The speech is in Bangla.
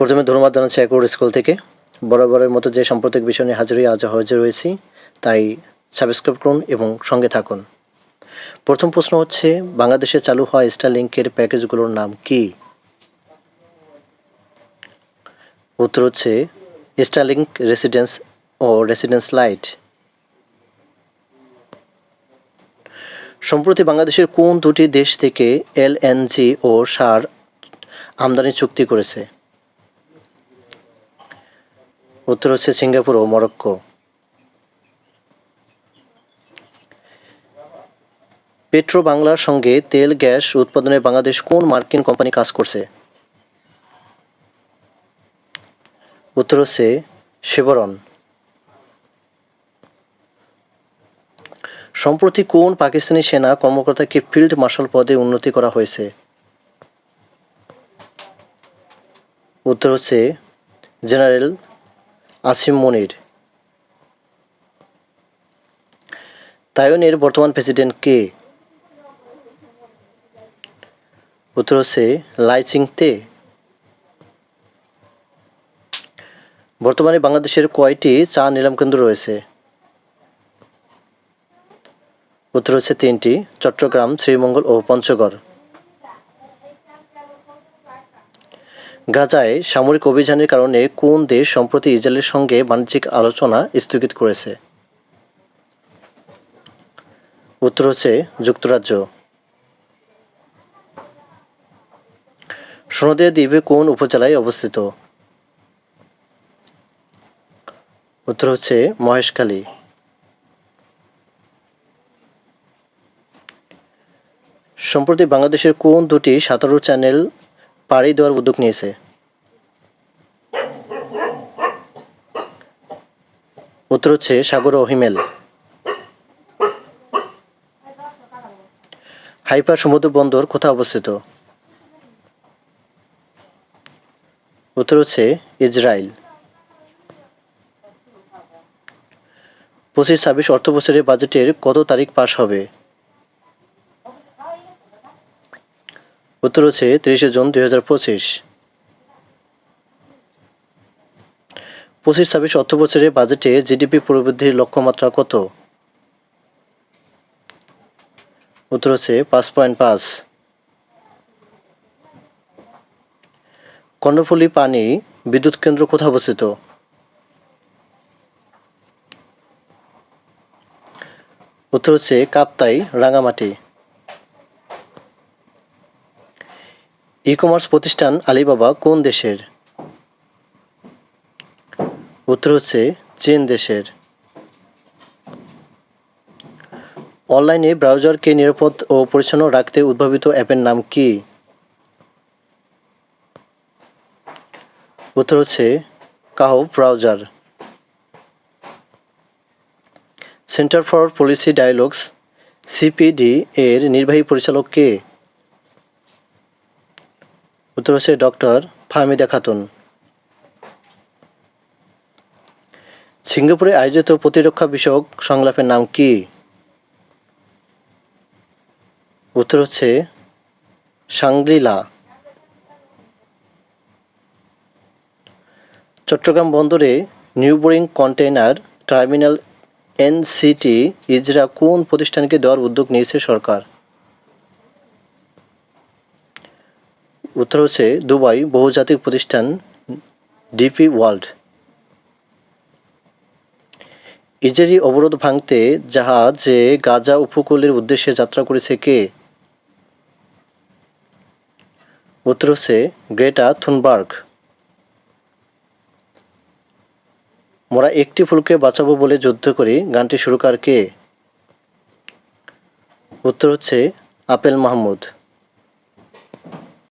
প্রথমে ধন্যবাদ জানাচ্ছি একুর স্কুল থেকে। বরাবরের মতো যে সাম্প্রতিক বিষয় নিয়ে হাজির হয়ে আজ হাজির রয়েছি তাই সাবস্ক্রাইব করুন এবং সঙ্গে থাকুন। প্রথম প্রশ্ন হচ্ছে, বাংলাদেশে চালু হওয়া স্টারলিংকের প্যাকেজগুলোর নাম কি? উত্তর হচ্ছে স্টারলিংক রেসিডেন্স ও রেসিডেন্স লাইট সম্প্রতি বাংলাদেশের কোন দুটি দেশ থেকে এলএনজি ও সার আমদানি চুক্তি করেছে? উত্তর হচ্ছে সিঙ্গাপুর ও মরক্কো। পেট্রো বাংলার সঙ্গে তেল, গ্যাস উৎপাদনে বাংলাদেশ কোন মার্কিন কোম্পানি কাজ করছে? উত্তর হচ্ছে শেবরন সম্প্রতি কোন পাকিস্তানি সেনা কর্মকর্তাকে ফিল্ড মার্শাল পদে উন্নতি করা হয়েছে? উত্তর হচ্ছে জেনারেল আসিম মনির। তাইওয়ানের বর্তমান প্রেসিডেন্ট কে? উত্তর হচ্ছে লাইচিং তে বর্তমানে বাংলাদেশের কয়টি চা নিলাম কেন্দ্র রয়েছে? উত্তর হচ্ছে তিনটি, চট্টগ্রাম, শ্রীমঙ্গল ও পঞ্চগড়। গাজায় সামরিক অভিযানের কারণে কোন দেশ সম্প্রতি ইসরায়েলের সঙ্গে বাণিজ্যিক আলোচনা স্থগিত করেছে? উত্তর হচ্ছে যুক্তরাজ্য। সোনাদিয়া দ্বীপে কোন উপজেলায় অবস্থিত? উত্তর হচ্ছে মহেশখালী। সম্প্রতি বাংলাদেশের কোন দুটি সাঁতারু চ্যানেল পাড়ি দেওয়ার উদ্যোগ নিয়েছে। উত্তর হচ্ছে সাগর ও হিমেল। হাইপা সমুদ্র বন্দর কোথায় অবস্থিত? উত্তর হচ্ছে ইসরায়েল পঁচিশ ছাব্বিশ অর্থ বছরের বাজেটের কত তারিখ পাশ হবে? উত্তর হচ্ছে তিরিশে জুন দুই হাজার পঁচিশ। পঁচিশ, ছাব্বিশ অর্থ বছরের বাজেটে জিডিপি প্রবৃদ্ধির লক্ষ্যমাত্রা কত? উত্তর হচ্ছে পাঁচ পয়েন্ট পাঁচ। কর্ণফুলী পানি বিদ্যুৎ কেন্দ্র কোথায় অবস্থিত? উত্তর হচ্ছে কাপ্তাই রাঙামাটি ই কমার্স প্রতিষ্ঠান আলিবাবা কোন দেশের? উত্তর হচ্ছে চীন দেশের। অনলাইনে ব্রাউজারকে নিরাপদ ও পরিচ্ছন্ন রাখতে উদ্ভাবিত অ্যাপের নাম কি? উত্তর হচ্ছে কাহো browser. Centre for policy dialogues, CPD এর নির্বাহী পরিচালক কে? উত্তর হচ্ছে ডক্টর ফাহমিদা খাতুন। সিঙ্গাপুরে আয়োজিত প্রতিরক্ষা বিষয়ক সংলাপের নাম কি? উত্তর হচ্ছে সাংগ্রিলা চট্টগ্রাম বন্দরে new boring container terminal NCT, Ezra কোন প্রতিষ্ঠানকে দেওয়ার উদ্যোগ নিয়েছে সরকার? উত্তর হচ্ছে দুবাই বহুজাতিক প্রতিষ্ঠান ডিপি ওয়ার্ল্ড। ইজারি অবরোধ ভাঙতে জাহাজে গাজা উপকূলের উদ্দেশ্যে যাত্রা করেছে কে? উত্তর হচ্ছে গ্রেটা থুনবার্গ। মোরা একটি ফুলকে বাঁচাবো বলে যুদ্ধ করি গানটি সুরকার কে? উত্তর হচ্ছে আপেল মাহমুদ।